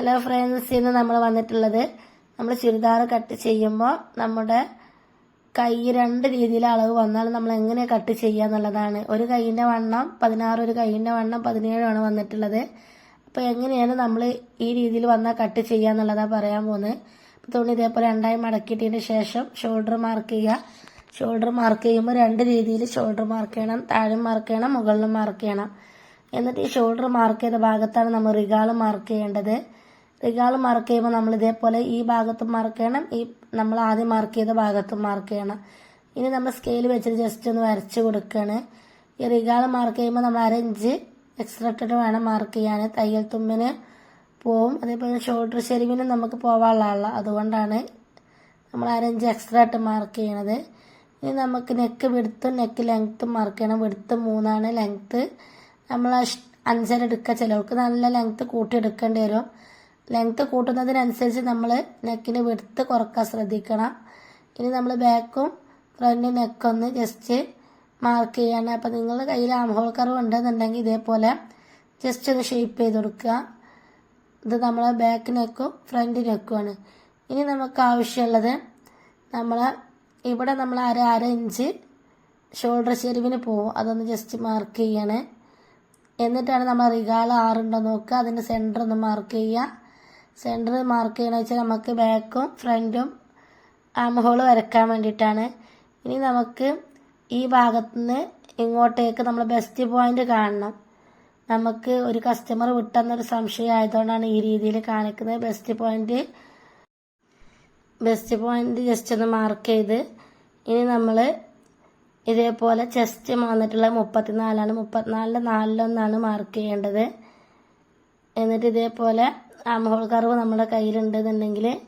Hello friends ഇന്ന് നമ്മൾ വന്നിട്ടുള്ളത് നമ്മൾ ചുരിദാർ കട്ട് ചെയ്യുമ്പോൾ നമ്മുടെ കൈ രണ്ട് രീതിയിൽ അളവ് വന്നാൽ നമ്മൾ എങ്ങനെ കട്ട് ചെയ്യുക എന്നുള്ളതാണ്. ഒരു കൈയിന്റെ വണ്ണം പതിനാറ് ഒരു കൈയിന്റെ വണ്ണം പതിനേഴാണ് വന്നിട്ടുള്ളത്. അപ്പോൾ എങ്ങനെയാണ് നമ്മൾ ഈ രീതിയിൽ വന്നാൽ കട്ട് ചെയ്യുക എന്നുള്ളതാണ് പറയാൻ പോകുന്നത് തുണി ഇതേപോലെ രണ്ടായി മടക്കിയിട്ടതിന് ശേഷം ഷോൾഡർ മാർക്ക് ചെയ്യുക. ഷോൾഡർ മാർക്ക് ചെയ്യുമ്പോൾ രണ്ട് രീതിയിൽ ഷോൾഡർ മാർക്ക് ചെയ്യണം താഴെ മാർക്ക് ചെയ്യണം മുകളിലും മാർക്ക് ചെയ്യണം. എന്നിട്ട് ഈ ഷോൾഡർ മാർക്ക് ചെയ്ത ഭാഗത്താണ് നമ്മൾ റിഗാൾ മാർക്ക് ചെയ്യേണ്ടത്. റിഗാൾ മാർക്ക് ചെയ്യുമ്പോൾ നമ്മൾ ഇതേപോലെ ഈ ഭാഗത്തും മാർക്ക് ചെയ്യണം. ഈ നമ്മൾ ആദ്യം മാർക്ക് ചെയ്ത ഭാഗത്തും മാർക്ക് ചെയ്യണം. ഇനി നമ്മൾ സ്കെയിൽ വെച്ചിട്ട് ജസ്റ്റ് ഒന്ന് വരച്ച് കൊടുക്കുകയാണ് ഈ റിഗാൾ മാർക്ക് ചെയ്യുമ്പോൾ നമ്മൾ അരഞ്ച് എക്സ്ട്രാ ഇട്ടിട്ട് വേണം മാർക്ക് ചെയ്യാൻ. തയ്യൽ തുമ്മിന് പോവും. അതേപോലെ ഷോൾഡർ ചെരിവിനും നമുക്ക് പോവാനുള്ള അതുകൊണ്ടാണ് നമ്മൾ അരഞ്ച് എക്സ്ട്രാ ആയിട്ട് മാർക്ക് ചെയ്യണത്. ഇനി നമുക്ക് നെക്ക് വിടുത്തും നെക്ക് ലെങ്ത്തും മാർക്ക് ചെയ്യണം. വിടുത്ത് മൂന്നാണ് ലെങ്ത്ത് നമ്മൾ അഞ്ചര എടുക്കുക. ചിലവർക്ക് നല്ല ലെങ്ത്ത് കൂട്ടി എടുക്കേണ്ടി വരും. ലെങ്ത്ത് കൂട്ടുന്നതിനനുസരിച്ച് നമ്മൾ നെക്കിന് വിടുത്ത് കുറയ്ക്കാൻ ശ്രദ്ധിക്കണം. ഇനി നമ്മൾ ബാക്കും ഫ്രണ്ട് നെക്കൊന്ന് ജസ്റ്റ് മാർക്ക് ചെയ്യണം. അപ്പം നിങ്ങളുടെ കയ്യിൽ ആംഹോൾ കർവ് ഉണ്ടെന്നുണ്ടെങ്കിൽ ഇതേപോലെ ജസ്റ്റ് ഒന്ന് ഷേപ്പ് ചെയ്ത് കൊടുക്കുക. ഇത് നമ്മളെ ബാക്ക് നെക്കും ഫ്രണ്ട് നെക്കുമാണ് ഇനി നമുക്ക് ആവശ്യമുള്ളത് നമ്മൾ ഇവിടെ നമ്മൾ അര അര ഇഞ്ച് ഷോൾഡർ ചെരുവിന് പോവും അതൊന്ന് ജസ്റ്റ് മാർക്ക് ചെയ്യണേ. എന്നിട്ടാണ് നമ്മൾ റിഗാൾ ആറുണ്ടോ നോക്കുക. അതിന്റെ സെന്റർ ഒന്ന് മാർക്ക് ചെയ്യുക. സെന്റർ മാർക്ക് ചെയ്യണമെന്ന് വെച്ചാൽ നമുക്ക് ബാക്കും ഫ്രണ്ടും ആം ഹോൾ വരക്കാൻ വേണ്ടിയിട്ടാണ്. ഇനി നമുക്ക് ഈ ഭാഗത്തുനിന്ന് ഇങ്ങോട്ടേക്ക് നമ്മൾ ബെസ്റ്റ് പോയിന്റ് കാണണം. നമുക്ക് ഒരു കസ്റ്റമർ വിട്ടെന്നൊരു സംശയം ആയതുകൊണ്ടാണ് ഈ രീതിയിൽ കാണിക്കുന്നത്. Best point best point just ഒന്ന് മാർക്ക് ചെയ്ത് ഇനി നമ്മൾ ഇതേപോലെ ചെസ്റ്റ് വന്നിട്ടുള്ള മുപ്പത്തിനാലാണ്. മുപ്പത്തിനാലിൽ നാലിലൊന്നാണ് മാർക്ക് ചെയ്യേണ്ടത്. എന്നിട്ട് ഇതേപോലെ ആംഹോൾ കർവ് നമ്മുടെ കയ്യിലുണ്ടെന്നുണ്ടെങ്കിൽ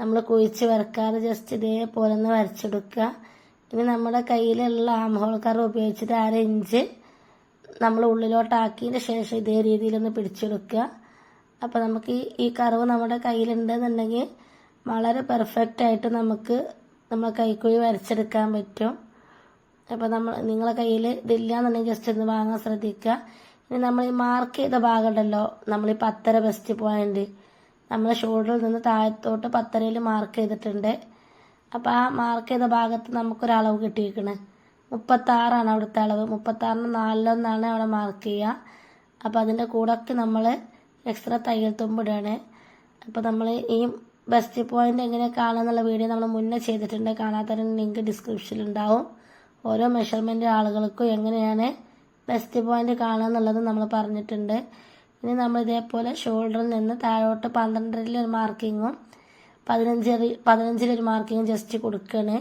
നമ്മൾ കുഴിച്ച് വരക്കാതെ ജസ്റ്റ് ഇതേപോലെ ഒന്ന് വരച്ചെടുക്കുക. ഇനി നമ്മുടെ കയ്യിലുള്ള ആംഹോൾ കർവ് ഉപയോഗിച്ചിട്ട് അര ഇഞ്ച് നമ്മൾ ഉള്ളിലോട്ടാക്കിയതിന് ശേഷം ഇതേ രീതിയിലൊന്ന് പിടിച്ചെടുക്കുക. അപ്പോൾ നമുക്ക് ഈ കർവ് നമ്മുടെ കയ്യിലുണ്ടെന്നുണ്ടെങ്കിൽ വളരെ പെർഫെക്റ്റ് ആയിട്ട് നമുക്ക് നമ്മളെ കൈക്കുഴി വരച്ചെടുക്കാൻ പറ്റും. അപ്പോൾ നമ്മൾ നിങ്ങളെ കയ്യിൽ ഇതില്ല എന്നുണ്ടെങ്കിൽ ജസ്റ്റ് ഒന്ന് വാങ്ങാൻ ശ്രദ്ധിക്കുക. നമ്മൾ മാർക്ക് ചെയ്ത ഭാഗം ഉണ്ടല്ലോ നമ്മൾ ഈ പത്തര ബെസ്റ്റ് പോയിന്റ് നമ്മൾ ഷോൾഡറിൽ നിന്ന് താഴത്തോട്ട് പത്തരയിൽ മാർക്ക് ചെയ്തിട്ടുണ്ട്. അപ്പോൾ ആ മാർക്ക് ചെയ്ത ഭാഗത്ത് നമുക്കൊരളവ് കിട്ടിയിരിക്കണേ. മുപ്പത്താറാണ് അവിടുത്തെ അളവ്. മുപ്പത്താറിന് നാലിലൊന്നാണ് അവിടെ മാർക്ക് ചെയ്യുക. അപ്പോൾ അതിന്റെ കൂടൊക്കെ നമ്മൾ എക്സ്ട്രാ തയ്യൽ തുമ്പിടുകയാണ് അപ്പോൾ നമ്മൾ ഈ ബെസ്റ്റ് പോയിന്റ് എങ്ങനെ കാണാമെന്നുള്ള വീഡിയോ നമ്മൾ മുന്നേ ചെയ്തിട്ടുണ്ട്. കാണാത്തതിന് ലിങ്ക് ഡിസ്ക്രിപ്ഷനിൽ ഉണ്ടാവും. ഓരോ മെഷർമെന്റ് ആളുകൾക്കും എങ്ങനെയാണ് ബെസ്റ്റ് പോയിന്റ് കാണുക എന്നുള്ളത് നമ്മൾ പറഞ്ഞിട്ടുണ്ട്. ഇനി നമ്മൾ ഇതേപോലെ ഷോൾഡറിൽ നിന്ന് താഴോട്ട് പന്ത്രണ്ടരയിൽ ഒരു മാർക്കിങ്ങും പതിനഞ്ച് പതിനഞ്ചിലൊരു മാർക്കിങ്ങും ജസ്റ്റ് കൊടുക്കുകയാണ്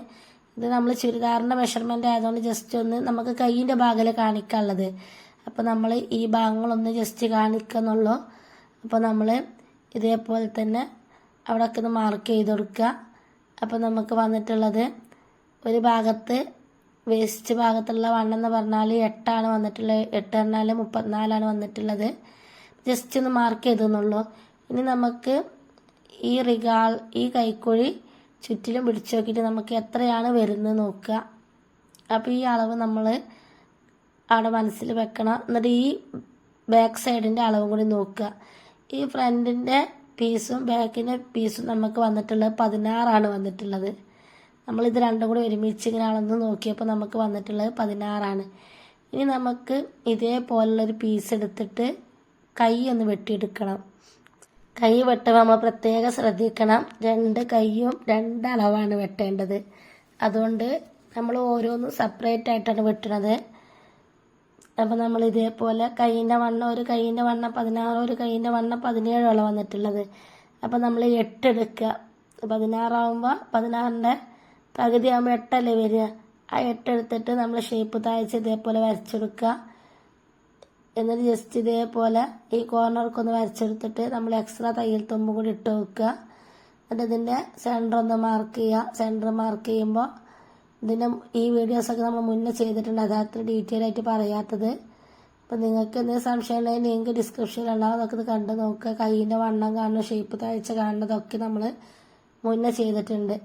ഇത് നമ്മൾ ചുരിദാറിന്റെ മെഷർമെന്റ് ആയതുകൊണ്ട് ജസ്റ്റ് ഒന്ന് നമുക്ക് കൈയിന്റെ ഭാഗത്തിൽ കാണിക്കാനുള്ളത്. അപ്പോൾ നമ്മൾ ഈ ഭാഗങ്ങളൊന്ന് ജസ്റ്റ് കാണിക്കുന്നുള്ളൂ. അപ്പോൾ നമ്മൾ ഇതേപോലെ തന്നെ അവിടെയൊക്കെ ഒന്ന് മാർക്ക് ചെയ്ത് കൊടുക്കുക. അപ്പോൾ നമുക്ക് വന്നിട്ടുള്ളത് ഒരു ഭാഗത്ത് വേസ്റ്റ് ഭാഗത്തുള്ള വണ്ണം എന്ന് പറഞ്ഞാൽ എട്ടാണ് വന്നിട്ടുള്ളത് എട്ട് പറഞ്ഞാൽ മുപ്പത്തിനാലാണ് വന്നിട്ടുള്ളത്. ജസ്റ്റ് ഒന്ന് മാർക്ക് ചെയ്തെന്നുള്ളൂ. ഇനി നമുക്ക് ഈ റിഗാൾ ഈ കൈക്കുഴി ചുറ്റിലും പിടിച്ചു നോക്കിയിട്ട് നമുക്ക് എത്രയാണ് വരുന്നത് നോക്കുക. അപ്പോൾ ഈ അളവ് നമ്മൾ അവിടെ മനസ്സിൽ വെക്കണം. എന്നിട്ട് ഈ ബാക്ക് സൈഡിന്റെ അളവും കൂടി നോക്കുക. ഈ ഫ്രണ്ടിന്റെ പീസും ബാക്കിന്റെ പീസും നമുക്ക് വന്നിട്ടുള്ളത് പതിനാറാണ് വന്നിട്ടുള്ളത്. നമ്മളിത് രണ്ടും കൂടി ഒരുമിച്ച് ഇങ്ങനെ അളന്ന് നോക്കിയപ്പോൾ നമുക്ക് വന്നിട്ടുള്ളത് പതിനാറാണ്. ഇനി നമുക്ക് ഇതേപോലുള്ളൊരു പീസ് എടുത്തിട്ട് കൈ ഒന്ന് വെട്ടിയെടുക്കണം. കൈ വെട്ടുമ്പോൾ നമ്മൾ പ്രത്യേകം ശ്രദ്ധിക്കണം. രണ്ട് കൈയും രണ്ട് അളവാണ് വെട്ടേണ്ടത്. അതുകൊണ്ട് നമ്മൾ ഓരോന്നും സെപ്പറേറ്റ് ആയിട്ടാണ് വെട്ടണത്. അപ്പോൾ നമ്മൾ ഇതേപോലെ കൈയിന്റെ വണ്ണം ഒരു കൈയിന്റെ വണ്ണം പതിനാറ് ഒരു കൈയിന്റെ വണ്ണം പതിനേഴോളം വന്നിട്ടുള്ളത്. അപ്പോൾ നമ്മൾ എട്ടെടുക്കുക പതിനാറാവുമ്പോൾ പതിനാറിന്റെ പകുതി ആകുമ്പോൾ എട്ടല്ലേ വരിക? ആ എട്ട് എടുത്തിട്ട് നമ്മൾ ഷേപ്പ് താഴ്ച ഇതേപോലെ വരച്ചെടുക്കുക. എന്നിട്ട് ജസ്റ്റ് ഇതേപോലെ ഈ കോർണർക്ക് ഒന്ന് വരച്ചെടുത്തിട്ട് നമ്മൾ എക്സ്ട്രാ തയ്യൽ തുമ്പ് കൂടി ഇട്ട് വെക്കുക. എന്നിട്ട് ഇതിന്റെ സെന്റർ ഒന്ന് മാർക്ക് ചെയ്യുക. സെന്റർ മാർക്ക് ചെയ്യുമ്പോൾ ഇതിന്റെ ഈ വീഡിയോസൊക്കെ നമ്മൾ മുന്നേ ചെയ്തിട്ടുണ്ട്. അത് അത്ര ഡീറ്റെയിൽ ആയിട്ട് പറയാത്തത്. അപ്പം നിങ്ങൾക്ക് എന്തെങ്കിലും സംശയം ഉണ്ടെങ്കിൽ ലിങ്ക് ഡിസ്ക്രിപ്ഷനിലുണ്ടാവും അതൊക്കെ ഇത് കണ്ട് നോക്കുക. കൈയിന്റെ വണ്ണം കാണുന്ന ഷേപ്പ് താഴ്ച കാണുന്നതൊക്കെ നമ്മൾ മുന്നേ ചെയ്തിട്ടുണ്ട്.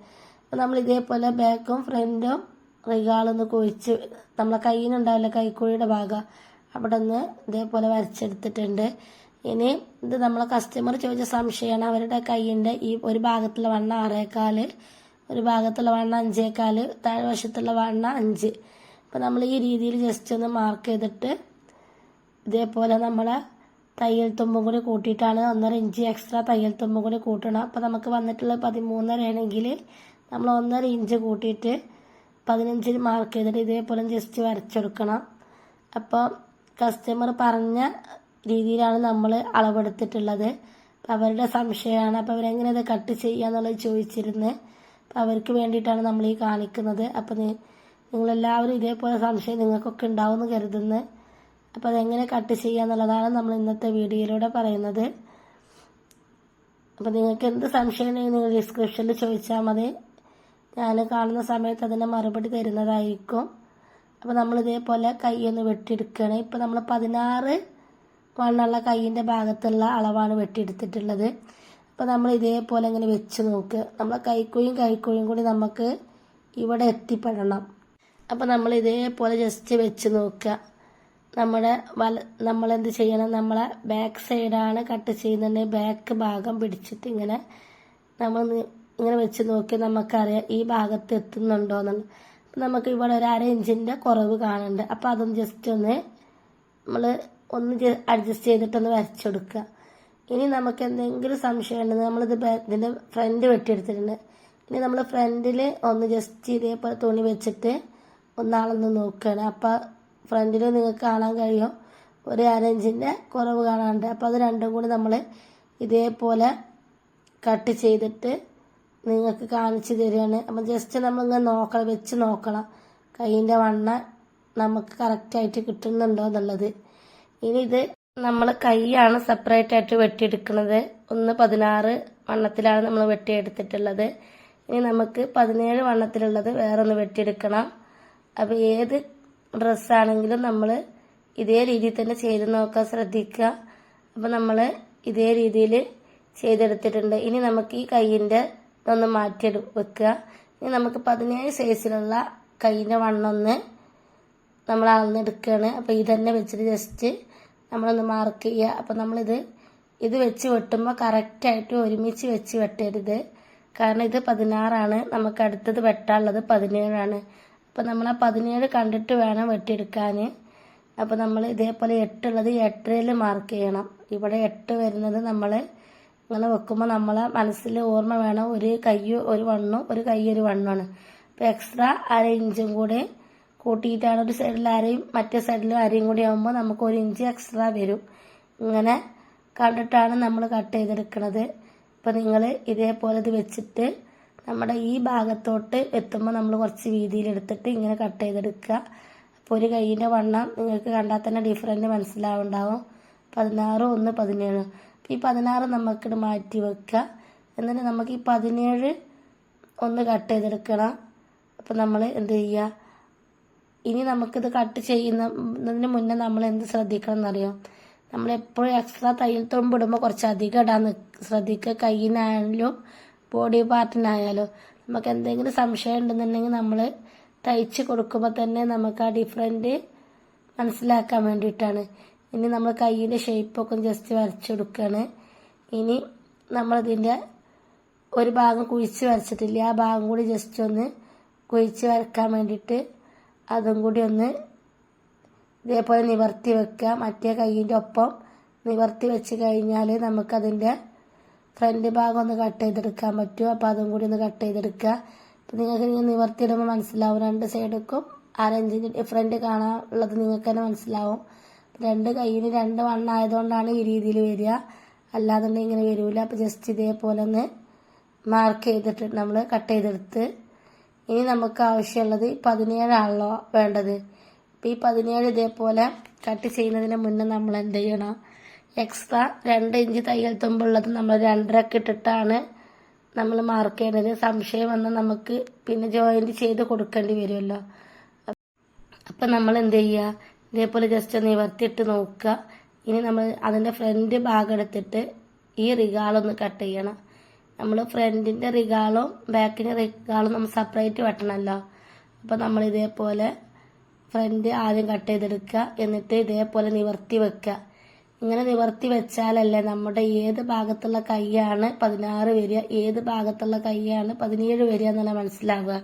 അപ്പം നമ്മൾ ഇതേപോലെ ബാക്കും ഫ്രണ്ടും റിഗാളൊന്ന് കുഴിച്ച് നമ്മളെ കയ്യിനുണ്ടാവില്ല കൈക്കുഴിയുടെ ഭാഗം അവിടെ നിന്ന് ഇതേപോലെ വരച്ചെടുത്തിട്ടുണ്ട്. ഇനി ഇത് നമ്മളെ കസ്റ്റമർ ചോദിച്ച സംശയമാണ്. അവരുടെ കൈയിന്റെ ഈ ഒരു ഭാഗത്തുള്ള വണ്ണ ആറേക്കാൽ ഒരു ഭാഗത്തുള്ള വണ്ണ അഞ്ചേക്കാൽ താഴ്വശത്തുള്ള വണ്ണ അഞ്ച്. അപ്പോൾ നമ്മൾ ഈ രീതിയിൽ ജസ്റ്റ് ഒന്ന് മാർക്ക് ചെയ്തിട്ട് ഇതേപോലെ നമ്മളെ തയ്യൽ തുമ്പും കൂടി കൂട്ടിയിട്ടാണ് ഒന്നര ഇഞ്ച് എക്സ്ട്രാ തയ്യൽ തുമ്പും കൂടി കൂട്ടണം. അപ്പോൾ നമുക്ക് വന്നിട്ടുള്ള പതിമൂന്നര ആണെങ്കിൽ നമ്മൾ ഒന്നര ഇഞ്ച് കൂട്ടിയിട്ട് പതിനഞ്ചിൽ മാർക്ക് ചെയ്തിട്ട് ഇതേപോലെ ജസ്റ്റ് വരച്ചെടുക്കണം. അപ്പോൾ കസ്റ്റമർ പറഞ്ഞ രീതിയിലാണ് നമ്മൾ അളവെടുത്തിട്ടുള്ളത്. അപ്പം അവരുടെ സംശയമാണ്. അപ്പോൾ അവരെങ്ങനെ ഇത് കട്ട് ചെയ്യുക എന്നുള്ളത് ചോദിച്ചിരുന്നത് അപ്പം അവർക്ക് വേണ്ടിയിട്ടാണ് നമ്മൾ ഈ കാണിക്കുന്നത്. അപ്പം നിങ്ങളെല്ലാവരും ഇതേപോലെ സംശയം നിങ്ങൾക്കൊക്കെ ഉണ്ടാവും കരുതുന്നു. അപ്പോൾ അതെങ്ങനെ കട്ട് ചെയ്യുക എന്നുള്ളതാണ് നമ്മൾ ഇന്നത്തെ വീഡിയോയിലൂടെ പറയുന്നത്. അപ്പോൾ നിങ്ങൾക്ക് എന്ത് സംശയം ഉണ്ടെങ്കിൽ നിങ്ങൾ ഡിസ്ക്രിപ്ഷനിൽ ചോദിച്ചാൽ മതി. ഞാൻ കാണുന്ന സമയത്ത് അതിന്റെ മറുപടി തരുന്നതായിരിക്കും. അപ്പോൾ നമ്മൾ ഇതേപോലെ കൈയൊന്ന് വെട്ടിയെടുക്കുകയാണ്. ഇപ്പോൾ നമ്മൾ പതിനാറ് വണ്ണുള്ള കൈയിന്റെ ഭാഗത്തുള്ള അളവാണ് വെട്ടിയെടുത്തിട്ടുള്ളത്. അപ്പോൾ നമ്മൾ ഇതേപോലെ ഇങ്ങനെ വെച്ച് നോക്കുക നമ്മളെ കൈക്കുഴിയും കൈക്കുഴിയും കൂടി നമുക്ക് ഇവിടെ എത്തിപ്പെടണം. അപ്പോൾ നമ്മൾ ഇതേപോലെ ജസ്റ്റ് വെച്ച് നോക്കുക. നമ്മുടെ വല നമ്മളെന്ത് ചെയ്യണം? നമ്മളെ ബാക്ക് സൈഡാണ് കട്ട് ചെയ്യുന്നുണ്ടെങ്കിൽ ബാക്ക് ഭാഗം പിടിച്ചിട്ട് ഇങ്ങനെ നമ്മൾ ഇങ്ങനെ വെച്ച് നോക്കി നമുക്കറിയാം ഈ ഭാഗത്ത് എത്തുന്നുണ്ടോ എന്നുള്ളത് നമുക്ക് ഇവിടെ ഒരു അര ഇഞ്ചിന്റെ കുറവ് കാണുന്നുണ്ട്. അപ്പോൾ അതൊന്ന് ജസ്റ്റ് ഒന്ന് നമ്മൾ ഒന്ന് അഡ്ജസ്റ്റ് ചെയ്തിട്ടൊന്ന് വരച്ചെടുക്കുക. ഇനി നമുക്ക് എന്തെങ്കിലും സംശയം ഉണ്ടെങ്കിൽ നമ്മളിത് ഇതിന്റെ ഫ്രണ്ട് വെട്ടിയെടുത്തിട്ടുണ്ട്. ഇനി നമ്മൾ ഫ്രണ്ടിൽ ഒന്ന് ജസ്റ്റ് ഇതേപോലെ തുണി വെച്ചിട്ട് ഒന്നാളൊന്ന് നോക്കുകയാണ്. അപ്പോൾ ഫ്രണ്ടിൽ നിങ്ങൾക്ക് കാണാൻ കഴിയും. ഒരു അരഞ്ചിന്റെ കുറവ് കാണാനുണ്ട്. അപ്പോൾ അത് രണ്ടും കൂടി നമ്മൾ ഇതേപോലെ കട്ട് ചെയ്തിട്ട് നിങ്ങൾക്ക് കാണിച്ചു തരികയാണ് അപ്പം ജസ്റ്റ് നമ്മളിങ്ങനെ നോക്കണം വെച്ച് നോക്കണം. കൈയിന്റെ വണ്ണ നമുക്ക് കറക്റ്റായിട്ട് കിട്ടുന്നുണ്ടോ എന്നുള്ളത്. ഇനി ഇത് നമ്മൾ കൈയാണ് സെപ്പറേറ്റ് ആയിട്ട് വെട്ടിയെടുക്കുന്നത്. ഒന്ന് പതിനാറ് വണ്ണത്തിലാണ് നമ്മൾ വെട്ടിയെടുത്തിട്ടുള്ളത്. ഇനി നമുക്ക് പതിനേഴ് വണ്ണത്തിലുള്ളത് വേറെ ഒന്ന് വെട്ടിയെടുക്കണം. അപ്പോൾ ഏത് ഡ്രസ്സാണെങ്കിലും നമ്മൾ ഇതേ രീതിയിൽ തന്നെ ചെയ്ത് നോക്കാൻ ശ്രദ്ധിക്കുക. അപ്പോൾ നമ്മൾ ഇതേ രീതിയിൽ ചെയ്തെടുത്തിട്ടുണ്ട്. ഇനി നമുക്ക് ഈ കൈയിന്റെ ഇതൊന്ന് മാറ്റിയെടു വെക്കുക. ഇനി നമുക്ക് പതിനേഴ് സൈസിലുള്ള കൈയിന്റെ വണ്ണൊന്ന് നമ്മൾ അളന്നെടുക്കുകയാണ് അപ്പോൾ ഇതന്നെ വെച്ചിട്ട് ജസ്റ്റ് നമ്മളൊന്ന് മാർക്ക് ചെയ്യുക. അപ്പോൾ നമ്മളിത് ഇത് വെച്ച് വെട്ടുമ്പോൾ കറക്റ്റായിട്ട് ഒരുമിച്ച് വെച്ച് വെട്ടരുത്. കാരണം ഇത് പതിനാറാണ്. നമുക്ക് അടുത്തത് വെട്ടാനുള്ളത് പതിനേഴാണ്. അപ്പോൾ നമ്മൾ ആ പതിനേഴ് കണ്ടിട്ട് വേണം വെട്ടിയെടുക്കാൻ അപ്പോൾ നമ്മൾ ഇതേപോലെ എട്ടുള്ളത് എട്ടരയിൽ മാർക്ക് ചെയ്യണം. ഇവിടെ എട്ട് വരുന്നത് നമ്മൾ ഇങ്ങനെ വെക്കുമ്പോൾ നമ്മളെ മനസ്സിൽ ഓർമ്മ വേണം. ഒരു കൈ ഒരു വണ്ണും ഒരു കൈ ഒരു വണ്ണമാണ് അപ്പോൾ എക്സ്ട്രാ അര ഇഞ്ചും കൂടെ കൂട്ടിയിട്ടാണ് ഒരു സൈഡിൽ അരയും മറ്റേ സൈഡിലും അരയും കൂടി ആകുമ്പോൾ നമുക്ക് ഒരു ഇഞ്ച് എക്സ്ട്രാ വരും. ഇങ്ങനെ കണ്ടിട്ടാണ് നമ്മൾ കട്ട് ചെയ്തെടുക്കുന്നത് ഇപ്പോൾ നിങ്ങൾ ഇതേപോലെ ഇത് വെച്ചിട്ട് നമ്മുടെ ഈ ഭാഗത്തോട്ട് എത്തുമ്പോൾ നമ്മൾ കുറച്ച് വീതിയിലെടുത്തിട്ട് ഇങ്ങനെ കട്ട് ചെയ്തെടുക്കുക. അപ്പോൾ ഒരു കൈയിന്റെ വണ്ണം നിങ്ങൾക്ക് കണ്ടാൽ തന്നെ ഡിഫറന്റ് മനസ്സിലാവുണ്ടാവും. പതിനാറ് ഒന്ന് പതിനേഴ്. ഈ പതിനാറ് നമുക്കിട്ട് മാറ്റി വെക്കുക എന്നിട്ട് നമുക്ക് ഈ പതിനേഴ് ഒന്ന് കട്ട് ചെയ്തെടുക്കണം. അപ്പം നമ്മൾ എന്ത് ചെയ്യുക ഇനി നമുക്കിത് കട്ട് ചെയ്യുന്നതിന് മുന്നേ നമ്മൾ എന്ത് ശ്രദ്ധിക്കണം എന്നറിയോ നമ്മൾ എപ്പോഴും എക്സ്ട്രാ തയ്യൽ ഇടുമ്പോൾ കുറച്ച് അധികം ഇടാൻ ശ്രദ്ധിക്കുക കയ്യിനായാലും ബോഡി പാർട്ടിനായാലും നമുക്ക് എന്തെങ്കിലും സംശയം ഉണ്ടെന്നുണ്ടെങ്കിൽ നമ്മൾ തയ്ച്ച് കൊടുക്കുമ്പോൾ തന്നെ നമുക്ക് ആ ഡിഫറന്റ് മനസ്സിലാക്കാൻ വേണ്ടിയിട്ടാണ്. ഇനി നമ്മൾ കയ്യിന്റെ ഷേപ്പൊക്കെ ജസ്റ്റ് വരച്ചു കൊടുക്കുകയാണ് ഇനി നമ്മളിതിന്റെ ഒരു ഭാഗം കുഴിച്ച് വരച്ചിട്ടില്ല. ആ ഭാഗം കൂടി ജസ്റ്റ് ഒന്ന് കുഴിച്ച് വരക്കാൻ വേണ്ടിയിട്ട് അതും കൂടി ഒന്ന് ഇതേപോലെ നിവർത്തി വെക്കുക. മറ്റേ കൈയിന്റെ ഒപ്പം നിവർത്തി വെച്ച് കഴിഞ്ഞാൽ നമുക്കതിന്റെ ഫ്രണ്ട് ഭാഗം ഒന്ന് കട്ട് ചെയ്തെടുക്കാൻ പറ്റും. അപ്പോൾ അതും കൂടി ഒന്ന് കട്ട് ചെയ്തെടുക്കുക. അപ്പോൾ നിങ്ങൾക്ക് നിവർത്തി നിവർത്തിയിടുമ്പോൾ മനസ്സിലാവും. രണ്ട് സൈഡിക്കും അരഞ്ചിന്റെ ഡിഫറന്റ് കാണാനുള്ളത് നിങ്ങൾക്ക് തന്നെ മനസ്സിലാവും. രണ്ട് കയ്യിൽ രണ്ട് വണ്ണായതുകൊണ്ടാണ് ഈ രീതിയിൽ വരിക. അല്ലാതെന്നുണ്ടെങ്കിൽ ഇങ്ങനെ വരില്ല അപ്പോൾ ജസ്റ്റ് ഇതേപോലെ ഒന്ന് മാർക്ക് ചെയ്തിട്ട് നമ്മൾ കട്ട് ചെയ്തെടുത്ത്. ഇനി നമുക്ക് ആവശ്യമുള്ളത് പതിനേഴാണല്ലോ വേണ്ടത്. അപ്പോൾ ഈ പതിനേഴ് ഇതേപോലെ കട്ട് ചെയ്യുന്നതിന് മുന്നേ നമ്മൾ എന്ത് ചെയ്യണം? എക്സ്ട്രാ രണ്ട് ഇഞ്ച് തയ്യൽ തുമ്പുള്ളത് നമ്മൾ രണ്ടരക്ക് ഇട്ടിട്ടാണ് നമ്മൾ മാർക്ക് ചെയ്യുന്നത് സംശയം വന്നാൽ നമുക്ക് പിന്നെ ജോയിന്റ് ചെയ്ത് കൊടുക്കേണ്ടി വരുമല്ലോ. അപ്പം നമ്മൾ എന്ത് ചെയ്യുക? ഇതേപോലെ ജസ്റ്റ് നിവർത്തിയിട്ട് നോക്കുക. ഇനി നമ്മൾ അതിന്റെ ഫ്രണ്ട് ഭാഗം എടുത്തിട്ട് ഈ റിഗാളൊന്ന് കട്ട് ചെയ്യണം. നമ്മൾ ഫ്രണ്ടിന്റെ റിഗാളും ബാക്കിന്റെ റിഗാളും നമ്മൾ സെപ്പറേറ്റ് വെട്ടണമല്ലോ അപ്പോൾ നമ്മൾ ഇതേപോലെ ഫ്രണ്ട് ആദ്യം കട്ട് ചെയ്തെടുക്കുക. എന്നിട്ട് ഇതേപോലെ നിവർത്തി വെക്കുക. ഇങ്ങനെ നിവർത്തി വെച്ചാലല്ലേ നമ്മുടെ ഏത് ഭാഗത്തുള്ള കൈയാണ് പതിനാറ് വരിക ഏത് ഭാഗത്തുള്ള കൈയാണ് പതിനേഴ് വരിക എന്നുള്ള മനസ്സിലാവുക.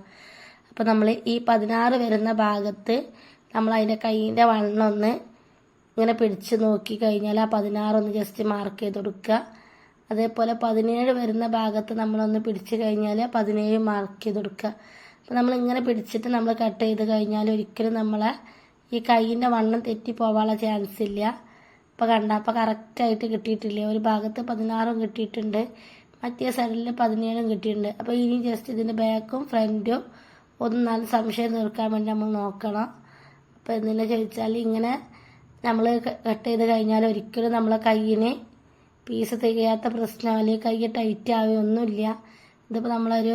അപ്പോൾ നമ്മൾ ഈ പതിനാറ് വരുന്ന ഭാഗത്ത് നമ്മൾ അതിന്റെ കൈയിന്റെ വണ്ണം ഒന്ന് ഇങ്ങനെ പിടിച്ച് നോക്കി കഴിഞ്ഞാൽ ആ പതിനാറൊന്ന് ജസ്റ്റ് മാർക്ക് ചെയ്ത് കൊടുക്കുക അതേപോലെ പതിനേഴ് വരുന്ന ഭാഗത്ത് നമ്മളൊന്ന് പിടിച്ച് കഴിഞ്ഞാൽ പതിനേഴ് മാർക്ക് ചെയ്ത് കൊടുക്കുക അപ്പോൾ നമ്മൾ ഇങ്ങനെ പിടിച്ചിട്ട് നമ്മൾ കട്ട് ചെയ്ത് കഴിഞ്ഞാൽ ഒരിക്കലും നമ്മളെ ഈ കൈയിന്റെ വണ്ണം തെറ്റി പോകാനുള്ള ചാൻസ് ഇല്ല. അപ്പോൾ കണ്ട അപ്പോൾ കറക്റ്റായിട്ട് കിട്ടിയിട്ടില്ല? ഒരു ഭാഗത്ത് പതിനാറും കിട്ടിയിട്ടുണ്ട്. മറ്റേ സൈഡിൽ പതിനേഴും കിട്ടിയിട്ടുണ്ട്. അപ്പോൾ ഇനി ജസ്റ്റ് ഇതിന്റെ ബാക്കും ഫ്രണ്ടും ഒന്ന് നല്ല സംശയം തീർക്കാൻ വേണ്ടി നമ്മൾ നോക്കണം. അപ്പോൾ എന്തിനാ ചോദിച്ചാൽ ഇങ്ങനെ നമ്മൾ കട്ട് ചെയ്ത് കഴിഞ്ഞാൽ ഒരിക്കലും നമ്മളെ കയ്യിന് പീസ് തികയാത്ത പ്രശ്നം അല്ലെങ്കിൽ കൈ ടൈറ്റ് ആവുകയൊന്നുമില്ല ഇതിപ്പോൾ നമ്മളൊരു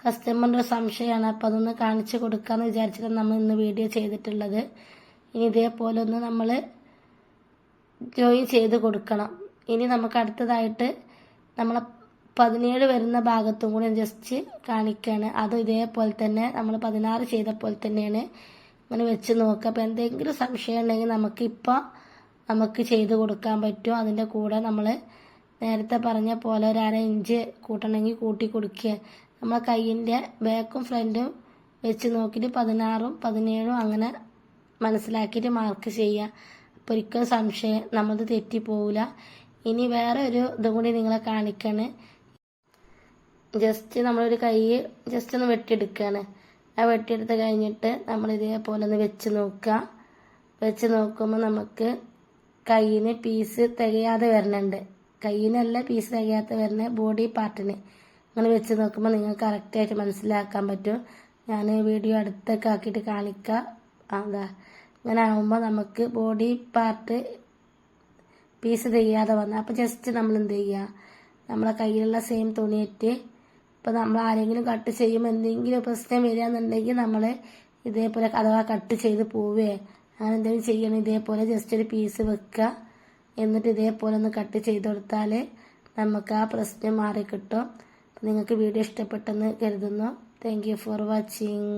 കസ്റ്റമറിന്റെ ഒരു സംശയമാണ് അപ്പോൾ അതൊന്ന് കാണിച്ചു കൊടുക്കാമെന്ന് വിചാരിച്ചിട്ടാണ് നമ്മൾ ഇന്ന് വീഡിയോ ചെയ്തിട്ടുള്ളത്. ഇനി ഇതേപോലെ ഒന്ന് നമ്മൾ ജോയിൻ ചെയ്ത് കൊടുക്കണം. ഇനി നമുക്ക് അടുത്തതായിട്ട് നമ്മളെ പതിനേഴ് വരുന്ന ഭാഗത്തും കൂടി ജസ്റ്റ് കാണിക്കുകയാണ് അതും ഇതേപോലെ തന്നെ നമ്മൾ പതിനാറ് ചെയ്ത പോലെ തന്നെയാണ്. ഇങ്ങനെ വെച്ച് നോക്കുക അപ്പോൾ എന്തെങ്കിലും സംശയം ഉണ്ടെങ്കിൽ നമുക്കിപ്പോൾ നമുക്ക് ചെയ്ത് കൊടുക്കാൻ പറ്റും. അതിന്റെ കൂടെ നമ്മൾ നേരത്തെ പറഞ്ഞ പോലെ ഒരു അര ഇഞ്ച് കൂട്ടണമെങ്കിൽ കൂട്ടി കൊടുക്കുക. നമ്മൾ കയ്യിന്റെ ബാക്കും ഫ്രണ്ടും വെച്ച് നോക്കിയിട്ട് പതിനാറും പതിനേഴും അങ്ങനെ മനസ്സിലാക്കിയിട്ട് മാർക്ക് ചെയ്യുക. അപ്പോൾ ഒരിക്കലും സംശയം നമ്മളത് തെറ്റിപ്പോവില്ല ഇനി വേറെ ഒരു ഇതും കൂടി നിങ്ങളെ കാണിക്കാണ്. ജസ്റ്റ് നമ്മളൊരു കൈ ജസ്റ്റ് ഒന്ന് വെട്ടിയെടുക്കുകയാണ് ആ വെട്ടിയെടുത്ത് കഴിഞ്ഞിട്ട് നമ്മൾ ഇതേപോലെ ഒന്ന് വെച്ച് നോക്കുക വെച്ച് നോക്കുമ്പോൾ നമുക്ക് കയ്യിന് പീസ് തികയാതെ വരുന്നുണ്ട് കയ്യിനല്ല പീസ് തികയാതെ വരുന്ന ബോഡി പാർട്ടിന്. അങ്ങനെ വെച്ച് നോക്കുമ്പോൾ നിങ്ങൾക്ക് കറക്റ്റായിട്ട് മനസ്സിലാക്കാൻ പറ്റും. ഞാൻ വീഡിയോ അടുത്തൊക്കെ ആക്കിയിട്ട് കാണിക്കാം. അതാ ഇങ്ങനെ ആകുമ്പോൾ നമുക്ക് ബോഡി പാർട്ട് പീസ് തികയാതെ വന്നു അപ്പോൾ ജസ്റ്റ് നമ്മൾ എന്ത് ചെയ്യുക നമ്മളെ കയ്യിലുള്ള സെയിം തുണിയിട്ട് ഇപ്പോൾ നമ്മൾ ആരെങ്കിലും കട്ട് ചെയ്യും എന്തെങ്കിലും പ്രശ്നം വരികയെന്നുണ്ടെങ്കിൽ നമ്മൾ ഇതേപോലെ അഥവാ കട്ട് ചെയ്ത് പോവേ അങ്ങനെ എന്തെങ്കിലും ചെയ്യണം ഇതേപോലെ ജസ്റ്റ് ഒരു പീസ് വെക്കുക എന്നിട്ട് ഇതേപോലെ ഒന്ന് കട്ട് ചെയ്ത് കൊടുത്താൽ നമുക്ക് ആ പ്രശ്നം മാറി കിട്ടും നിങ്ങൾക്ക് വീഡിയോ ഇഷ്ടപ്പെട്ടെന്ന് കരുതുന്നു. Thank for watching